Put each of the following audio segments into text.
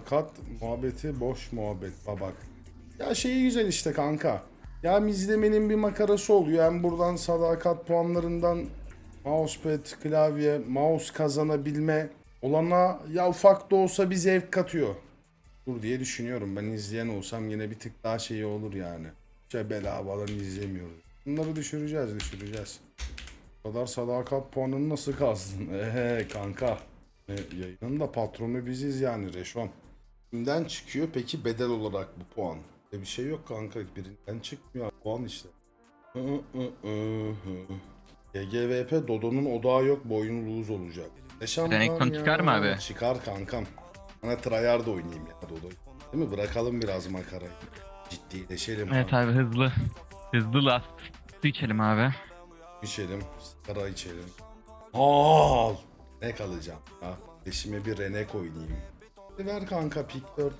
Sadakat muhabbeti boş muhabbet babak. Ya şeyi güzel işte kanka. Ya izlemenin bir makarası oluyor. Hem buradan sadakat puanlarından mousepad, klavye, mouse kazanabilme olana ya ufak da olsa bir zevk katıyor. Dur diye düşünüyorum. Ben izleyen olsam yine bir tık daha şey olur yani. İşte bedavadan izlemiyoruz. Bunları düşüreceğiz, düşüreceğiz. Bu kadar sadakat puanını nasıl kazdın? Ehe kanka. E, yayının da patronu biziz yani Reşon. Kimden çıkıyor peki bedel olarak bu puan? Bir şey yok kanka. Birinden çıkmıyor. Puan işte. GGVP Dodo'nun odağı yok boynu lose olacak. Ne Renekton çıkar mı abi? Çıkar kankam. Bana tryhard oynayayım ya Dodo. Değil mi? Bırakalım biraz makarayı. Ciddileşelim. Evet kanka. abi hızlı. Hızlı last. Su içelim abi. İçelim. Sigara içelim. Al. Ne kalacağım? Ha? Eşime bir renek oynayayım. Ver kanka pick 4.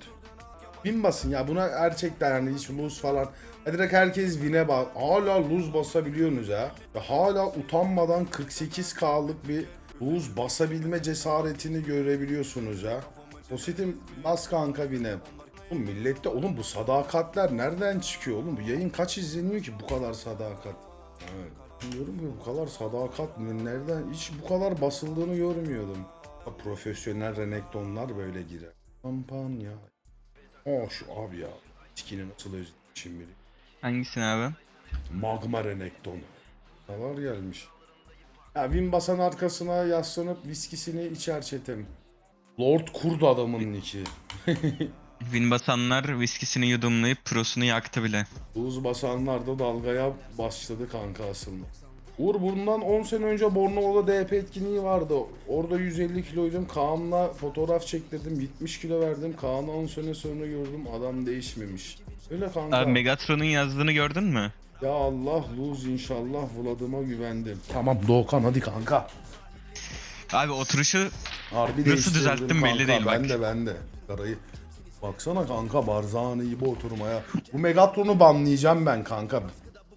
Win basın ya buna gerçekten yani hiç lose falan. Ya direkt herkes win'e bas. Hala lose basabiliyorsunuz ha. Ve hala utanmadan 48k'lık bir lose basabilme cesaretini görebiliyorsunuz ha. Positim bas kanka win'e. Oğlum millette oğlum bu sadakatler nereden çıkıyor oğlum? Bu yayın kaç izleniyor ki bu kadar sadakat? Evet. Bilmiyorum ki bu kadar sadakat? Nereden? Hiç bu kadar basıldığını görmüyordum. Profesyonel renektonlar böyle girer. Kampanya. Aa şu abi ya. Çikini nasıl özlemişim biri. Hangisini abi? Magma renekton. Neler gelmiş. Ya Win basan arkasına yaslanıp viskisini içer çetem. Lord Kurd adamın niki. Win basanlar viskisini yudumlayıp prosunu yaktı bile. Buz basanlar da dalgaya başladı kanka asılma. Uğur bundan 10 sene önce Bornova'da DP etkinliği vardı. Orada 150 kiloydum. Kaan'la fotoğraf çektirdim. 70 kilo verdim. Kaan'ı 10 sene sonra gördüm. Adam değişmemiş. Öyle kanka. Abi Megatron'un yazdığını gördün mü? ya Allah lose inşallah Vladim'a güvendim. Tamam Doğukan hadi kanka. Abi oturuşu Harbi Nasıl düzelttim belli değil bak. Ben de ben de. Karayı. Baksana kanka Barzani gibi oturmaya. Bu Megatron'u banlayacağım ben kanka.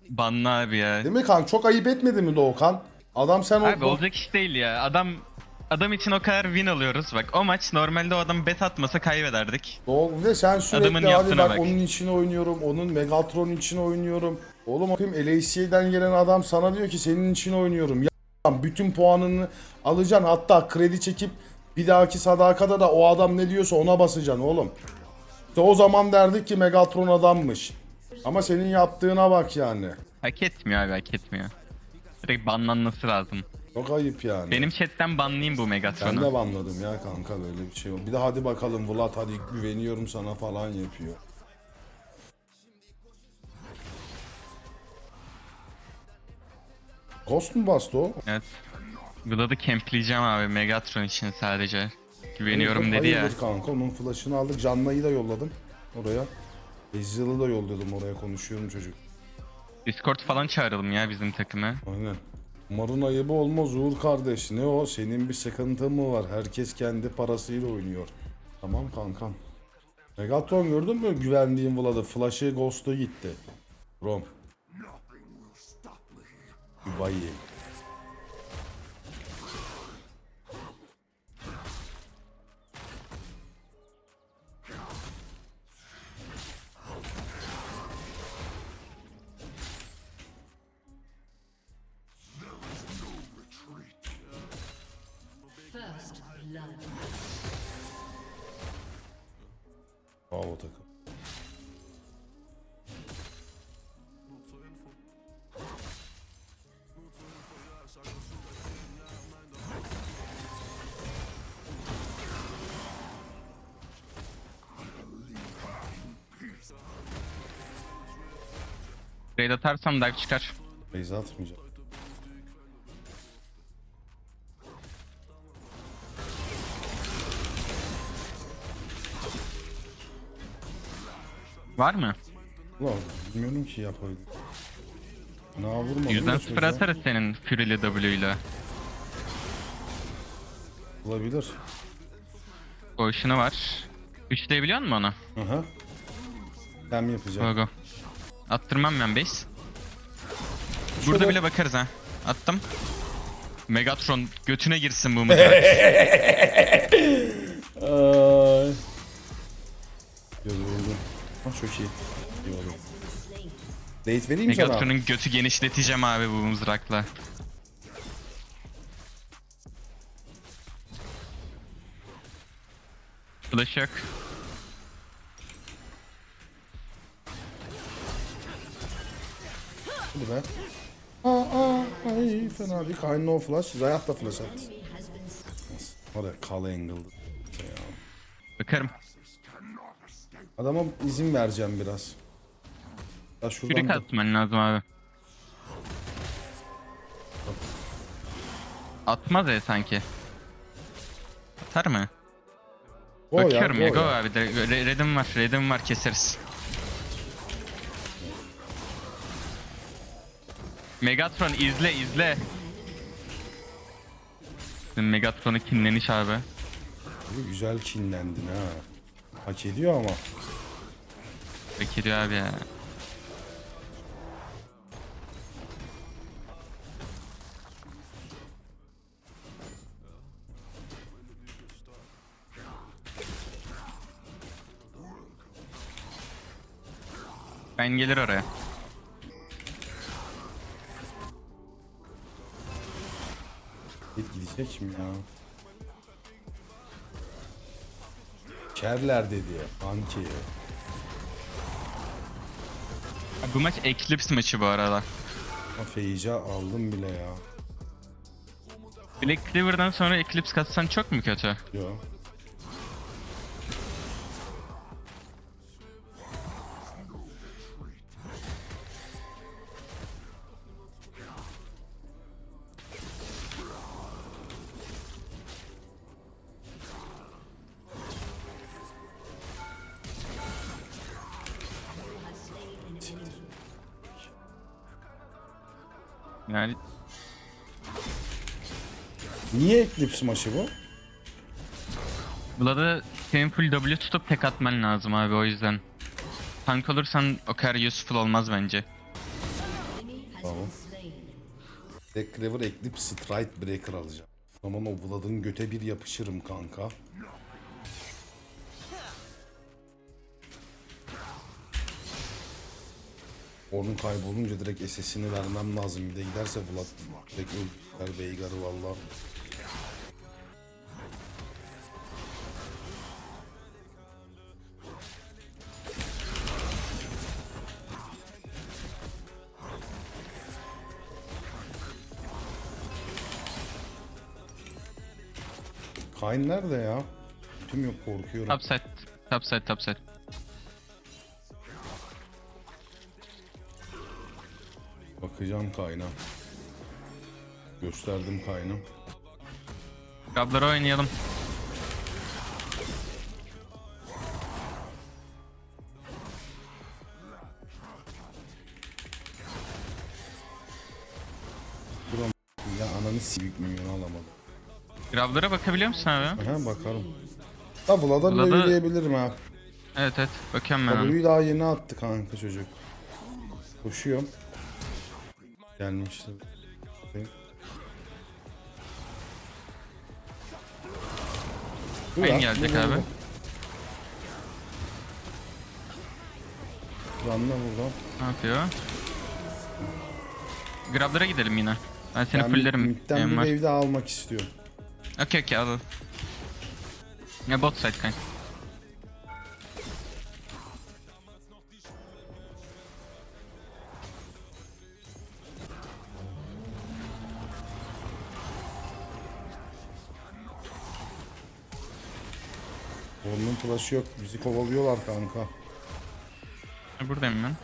Banlı abi ya. Değil mi kanka? Çok ayıp etmedi mi Doğukan? Adam sen Abi o... olacak iş değil ya. Adam adam için o kadar win alıyoruz. Bak o maç normalde o adam bet atmasa kaybederdik. Doğru ve sen sürekli Adamın hadi yaptığına bak, bak. onun için oynuyorum, onun Megatron için oynuyorum. Oğlum bakayım LAC'den gelen adam sana diyor ki senin için oynuyorum. Ya lan bütün puanını alacaksın hatta kredi çekip bir dahaki sadakada da o adam ne diyorsa ona basacaksın oğlum. İşte o zaman derdik ki Megatron adammış. Ama senin yaptığına bak yani. Hak etmiyor abi hak etmiyor. Direkt banlanması lazım. Çok ayıp yani. Benim chatten banlayayım bu Ben Megatron'u. de banladım ya kanka böyle bir şey yok. Bir de hadi bakalım Vlad hadi güveniyorum sana falan yapıyor. Ghost mu bastı o? Evet. Vlad'ı campleyeceğim abi Megatron için sadece. Güveniyorum dedi ya. Hayırdır kanka onun flash'ını aldık. Canla'yı da yolladım oraya. Ezreal'ı da yolladım oraya konuşuyorum çocuk. Discord falan çağıralım ya bizim takımı. Aynen. Umarın ayıbı olmaz Uğur kardeş. Ne o? Senin bir sıkıntın mı var? Herkes kendi parasıyla oynuyor. Tamam kankam. Megatron gördün mü güvendiğim Vlad'ı? Flash'ı Ghost'a gitti. Rom. Dubai. Bravo takım. Raid atarsam dive çıkar. Beyza atmayacağım. Var mı? Ulan bilmiyorum ki yapaydı. Ne vurma. Yüzden sıfır atarız senin Fury'li W ile. Olabilir. Boşuna var. Üçleyebiliyor musun onu? Aha. Ben mi yapacağım? Go. Attırmam ben base. Burada Şöyle- bile bakarız ha. Attım. Megatron götüne girsin bu mızrak. Ha, çok iyi. İyi oldu. Late vereyim mi sana? Megatron'un götü genişleteceğim abi bu mızrakla. Flash yok. Hadi be. Aa, aa, ay fena değil. Kayn no flash. Zayat da flash attı. Var ya kal angle'dı. Ya. Bakarım. Adama izin vereceğim biraz. Ya şuradan Kürek da- atman lazım abi. Atmaz ya sanki. Atar mı? Go ya, Bakıyorum ya, go go ya. abi. De, re- redim var, redim var keseriz. Megatron izle izle. Megatron'u kinleniş. Abi Güzel kinlendin ha. Hak ediyor ama. Bekliyor abi ya. Ben gelir oraya. Git gidecek mi ya? Kerler dedi. Anki. Bu maç Eclipse maçı bu arada. Ama Feyca aldım bile ya. Black Cleaver'dan sonra Eclipse katsan çok mu kötü? Yo. Yani Niye Eclipse maçı bu? Blood'a senin full W tutup tek atman lazım abi o yüzden. Tank olursan o kadar useful olmaz bence. Tamam. Black Cleaver Eclipse Stride Breaker alacağım. O zaman o Vlad'ın göte bir yapışırım kanka. Onun kaybolunca direkt SS'ini vermem lazım. Bir de giderse Vlad direkt öldürer Veigar'ı valla. Kayn nerede ya? Tüm yok korkuyorum. Topside, topside, topside. Bakacağım Kayn'a. Gösterdim Kayn'a. Gabları oynayalım. Buram ya ananı sivik milyon alamadım. Grablara bakabiliyor musun abi? Aha bakarım. Da Vlad'a bile Vlad'a- yürüyebilirim ha. Evet evet. Bakıyorum ben. W'yu daha yeni attı kanka çocuk. Koşuyorum. Gelmiştir. Benim gelecek abi. Yanına buradan. Ne yapıyor? Grablara gidelim yine. Ben seni Ben fullerim. midden bir var. wave daha almak istiyorum. Okey okey al. al. Ya bot side kanka. Flash'ı yok. Bizi kovalıyorlar kanka. Ha, Buradayım ben.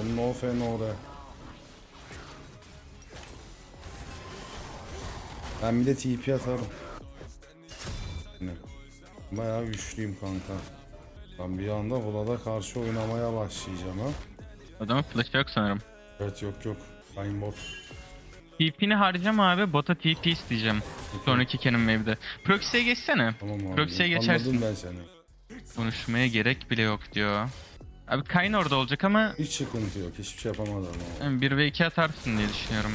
Onun no fe no re. Ben bir de TP atarım. Bayağı güçlüyüm kanka. Ben bir anda Vlad'a karşı oynamaya başlayacağım ha. Adamın flash'ı yok sanırım. Evet yok yok. Time bot. TP'ni harcama abi. Bota TP isteyeceğim. Sonraki Canon Wave'de. Proxy'ye geçsene. Tamam abi. Proxy'ye geçersin. Anladım ben seni. Konuşmaya gerek bile yok diyor. Abi Kayn orada olacak ama Hiç sıkıntı yok. Hiçbir şey yapamadım ama. yani 1 ve 2 atarsın diye düşünüyorum.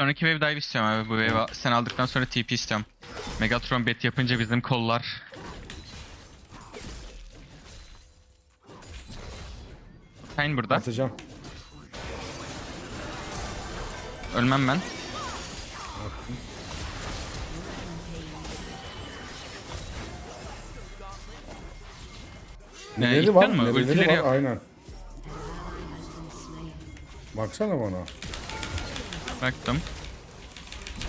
Sonraki wave dive istiyorum abi. Bu wave sen aldıktan sonra TP istiyorum. Megatron bet yapınca bizim kollar. Kayn burada. Atacağım. Ölmem ben. Neleri ilk var? Neleri Ultileri var? Aynen. Baksana bana. Baktım.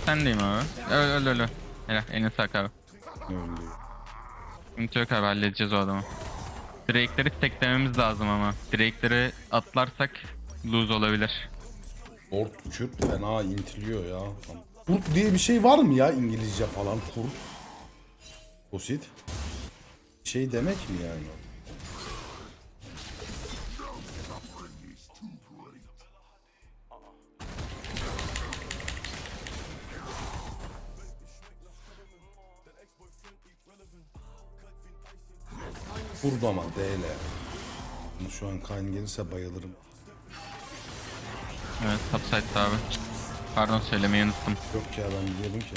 Sendeyim abi. Öl öl öl. Helal eline sağlık abi. Öyle. Sıkıntı yok abi halledeceğiz o adamı. Drake'leri teklememiz lazım ama. Drake'leri atlarsak lose olabilir. Lord Kürt fena intiliyor ya. Kurt diye bir şey var mı ya İngilizce falan kurt? Basit. Şey demek mi yani? Kurt ama DL. Ama Şu an kayn gelirse bayılırım. Evet topside'da abi. Pardon söylemeyi unuttum. Yok ya ben biliyordum ki.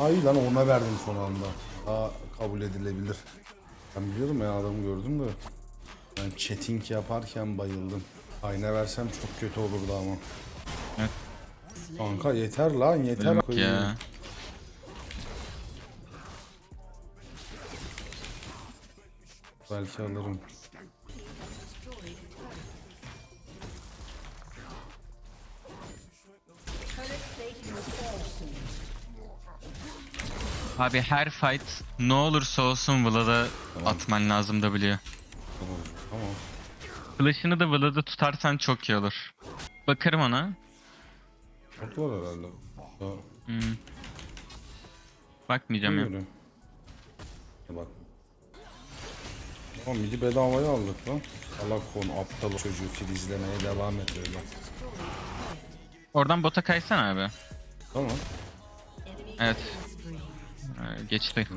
Ay lan ona verdim son anda. Daha kabul edilebilir. Ben biliyorum ya adamı gördüm de. Ben chatting yaparken bayıldım. Ayna versem çok kötü olurdu ama. Evet. Kanka yeter lan yeter. Ölmek ya. Belki alırım. Abi her fight ne olursa olsun Vlad'a atman lazım W. Tamam. Tamam. Flash'ını da Vlad'a tutarsan çok iyi olur. Bakarım ona. Çok var herhalde. Ya, Hmm. Bakmayacağım ya. Öyle. Ya Bak. Tamam midi bedavaya aldık lan. Allah konu aptal çocuğu filizlemeye devam et öyle. Oradan bota kaysana abi. Tamam. Evet. Ee, geçti.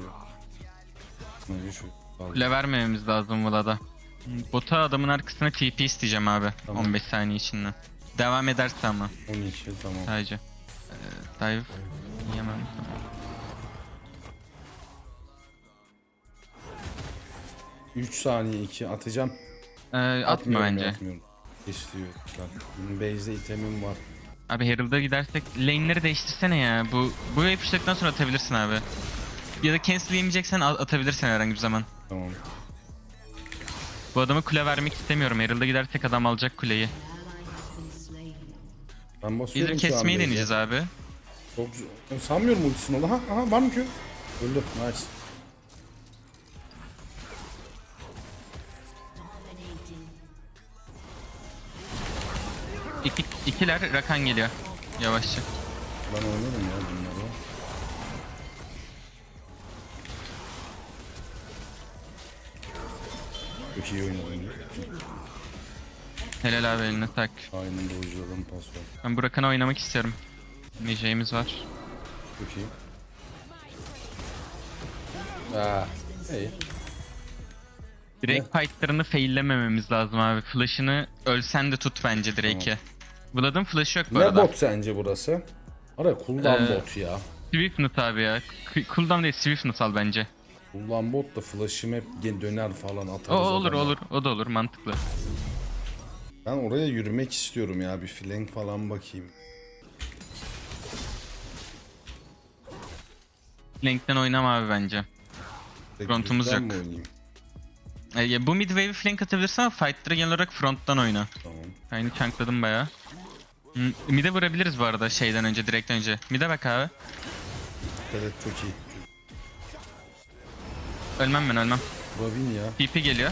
Şu. Al. Kule vermememiz lazım Vlad'a. Bota adamın arkasına TP isteyeceğim abi. Tamam. 15 saniye içinde. Devam ederse ama 12 tamam. sadece. Ee, dive yiyemem. Tamam. 3 saniye 2 atacağım. Ee, atma Atmıyorum, bence. Atmıyorum. İstiyor. Bak, Benim base'de itemim var. Abi Herald'a gidersek lane'leri değiştirsene ya. Bu bu wave push'ladıktan sonra atabilirsin abi. Ya da cancel yemeyeceksen a- atabilirsin herhangi bir zaman. Tamam. Bu adamı kule vermek istemiyorum. Herald'a gidersek adam alacak kuleyi. Ben basıyorum Biz şu an kesmeyi base'e. deneyeceğiz abi. Çok sanmıyorum ultisini oldu. Ha, aha var mı ki? Öldü. Nice. İki, ikiler Rakan geliyor. Yavaşça. Ben oynarım ya bunları. Çok iyi oynadım. Helal abi eline tak. Aynen de uculadım pas var. Ben bu Rakan'ı oynamak istiyorum. Nejeyimiz var. Çok iyi. Ah, iyi. Drake fightlarını faillemememiz lazım abi. Flash'ını ölsen de tut bence Drake'i. Vlad'ın flash'ı yok bu Ne arada. bot sence burası? Ara cooldown Ee, bot ya. Swiftnut abi ya. K- Cooldown değil Swiftnut al bence. Cooldown bot da flash'ım hep gen- döner falan atarız. O olur adama. olur. O da olur mantıklı. Ben oraya yürümek istiyorum ya bir flank falan bakayım. Flank'ten oynama abi bence. Frontumuz yok. mi oynayayım? E, ya bu mid wave flank atabilirsin ama fight'ları genel olarak fronttan oyna. Tamam. Aynı chunkladım baya. Mid'e vurabiliriz bu arada şeyden önce, direkt önce. Mid'e bak abi. Dikkat et çok iyi. Ölmem ben ölmem. Ravin ya. TP geliyor.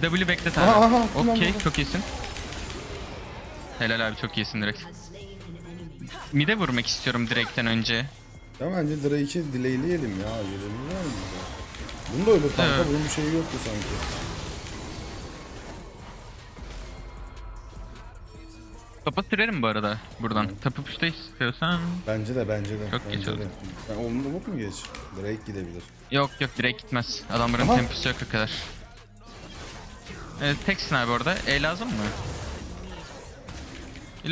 W beklet abi. Aha, tamam, Okey, tamam. çok iyisin. Helal abi çok iyisin direkt. Mid'e vurmak istiyorum direkten önce. Ya bence Drake'i delayleyelim ya. Gelelim var mı? Bunda öyle kanka Evet. bunun bir şeyi yoktu sanki. Topa sürerim bu arada buradan. Tapu puşta istiyorsan. Bence de bence de. Çok bence geç oldu. Sen onunla bot mu geç? Drake gidebilir. Yok yok direkt gitmez. Adamların Aha. temposu yok o kadar. Evet teksin abi orada. E lazım mı?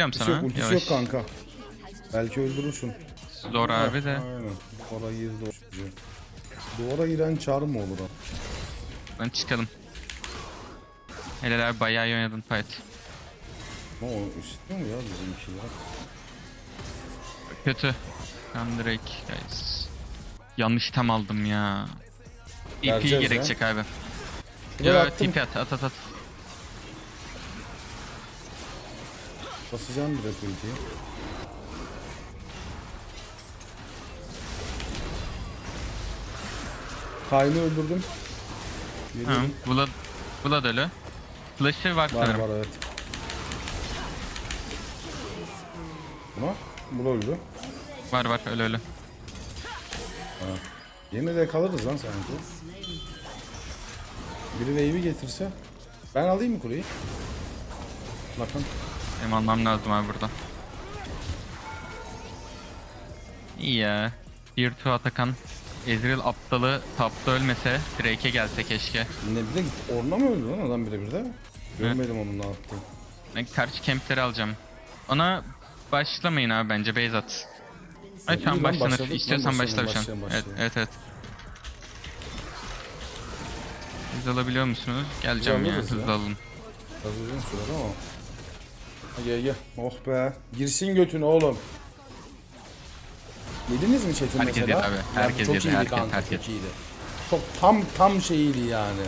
Ultisi sana. yok, ultisi yok kanka. Belki öldürürsün. Zor abi de. Aynen. Duvara girdi o çocuğu. Duvara giren çar mı olur o? Ben çıkalım. Helal abi bayağı iyi oynadın fight. Ama o istiyor mu ya bizimkiler? Kötü. Ben guys. Yanlış tam aldım ya. TP Vereceğiz ya. gerekecek abi. Şuraya Ya attım. TP at at at at. Basacağım direkt ultiyi. Kayn'ı öldürdüm. Ha, Geliyorum. Blood ölü. Flash'ı var Var sanırım. var evet. Buna bu öldü. Var var ölü ölü. Yine de kalırız lan sanki. Biri wave'i getirse. Ben alayım mı kuleyi? Bakın. Benim almam lazım abi burada. İyi ya. Bir tu Atakan. Ezreal aptalı tapta ölmese Drake'e gelse keşke. Ne bir de orna mı öldü lan adam bire bir de? Görmedim onun ne yaptığını. Ben karşı kempleri alacağım. Ona başlamayın abi bence base at. Ay an lan, başlanır. başladık lan, İstiyorsan başla başlayalım, Evet, evet evet. Hız alabiliyor musunuz? Geleceğim ya alırız hız ya. alın. Az uzun sürer ama. Ha, Gel gel. Oh be. Girsin götüne oğlum. Yediniz mi chat'in Herkes mesela? yedi abi, Ya herkes çok yedi, iyiydi herkes, kanka, herkes. Çok iyiydi. Çok tam tam şeyiydi yani.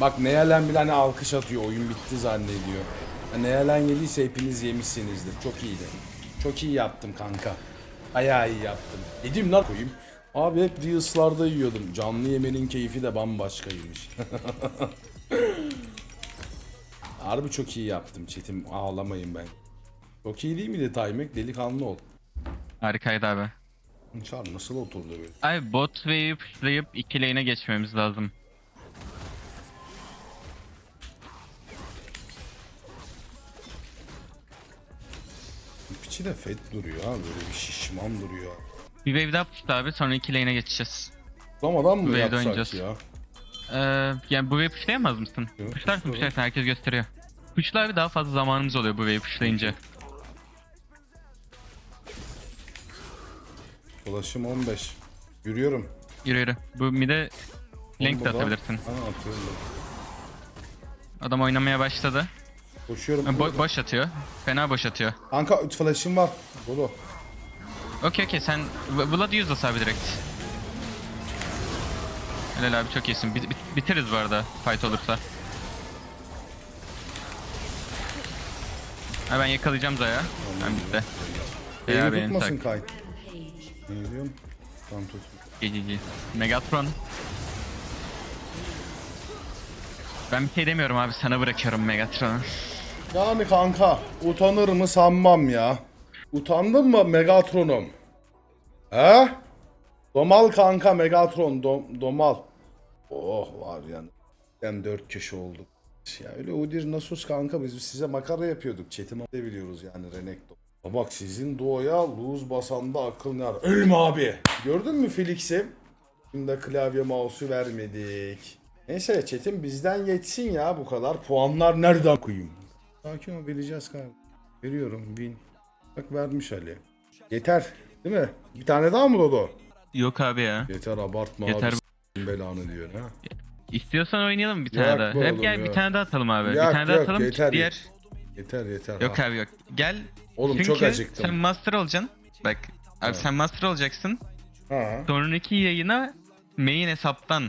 Bak Neyalen bile hani alkış atıyor oyun bitti zannediyor. Ya Neyalen yediyse hepiniz yemişsinizdir. Çok iyiydi. Çok iyi yaptım kanka. Bayağı iyi yaptım. Yedim lan koyayım. Abi hep Reels'larda yiyordum. Canlı yemenin keyfi de bambaşkaymış. Harbi çok iyi yaptım çetim ağlamayın ben. Çok iyi değil miydi Taymek? Delikanlı ol. Harikaydı abi. Çar nasıl oturdu böyle? Ay bot wave'i pushlayıp iki lane'e geçmemiz lazım. Piçi de fet duruyor ha böyle bir şişman duruyor. Bir wave daha pushla abi sonra iki lane'e geçeceğiz. Lamadan mı Buraya yapsak ya? Ee, yani bu wave pushlayamaz mısın? Yok, Pushlarsın pushlarsın herkes gösteriyor. Pushla abi daha fazla zamanımız oluyor bu wave pushlayınca. Dolaşım 15. Yürüyorum. Yürü yürü. Bu mid'e link de Bomba var. atabilirsin. Ha atıyorum da. Adam oynamaya başladı. Koşuyorum. Ha, bo- boş atıyor. Fena boş atıyor. Kanka üç flash'ım var. Dolu. Okey okey sen V- Blood use abi direkt. Helal abi çok iyisin. Bit- bit- bitiririz bu arada fight olursa. Ha ben yakalayacağım Zaya. Ben bitti. Ya Elini benim tutmasın tak. kay. Ne diyorum? Tamam tut. GGG. Megatron. Ben bir şey demiyorum abi sana bırakıyorum Megatron'u. Yani kanka utanır mı sanmam ya. Utandın mı Megatron'um? He? Domal kanka Megatron dom, domal. Oh var yani. Ben dört kişi olduk. Ya öyle Udir Nasus kanka biz size makara yapıyorduk. Chat'i de biliyoruz yani Renekton. Bak sizin doğaya lose basanda akıl ne? Ölme abi. Gördün mü Felix'i? Şimdi klavye mouse'u vermedik. Neyse chat'im bizden geçsin ya bu kadar. Puanlar nereden koyayım? Sakin ol vereceğiz kanka. Veriyorum win. Bak vermiş Ali. Yeter. Değil mi? Bir tane daha mı Dodo? Yok abi ya. Yeter abartma Yeter. abi. s**in belanı diyor ha. İstiyorsan oynayalım bir tane Yok daha. bu Hep oğlum gel ya. bir tane daha atalım abi. Yok, bir tane daha yok, atalım. yeter, Diğer Yeter yeter. Yok ha. abi yok. Gel. Oğlum Çünkü çok acıktım. sen master olacaksın. Bak abi sen master olacaksın. Ha. Sonraki yayına main hesaptan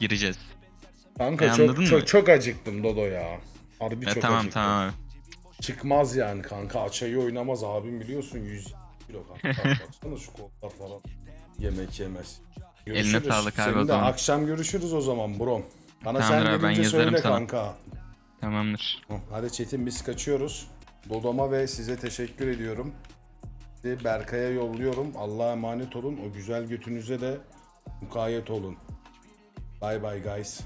gireceğiz. Kanka E, çok, anladın çok, mı? çok acıktım Dodo ya. Harbi Ya çok tamam acıktım. tamam abi. Çıkmaz yani kanka. Açayı oynamaz abim biliyorsun 100 kilo kanka. Baksana şu kollar falan. Yemek yemez. Eline sağlık abi o Senin de zaman. akşam görüşürüz o zaman brom. Bana Tamamdır sen abi, gelince söyle sana. Tamamdır. Hadi Çetin biz kaçıyoruz. Dodoma ve size teşekkür ediyorum. Berkay'a yolluyorum. Allah'a emanet olun. O güzel götünüze de mukayyet olun. Bye bye guys.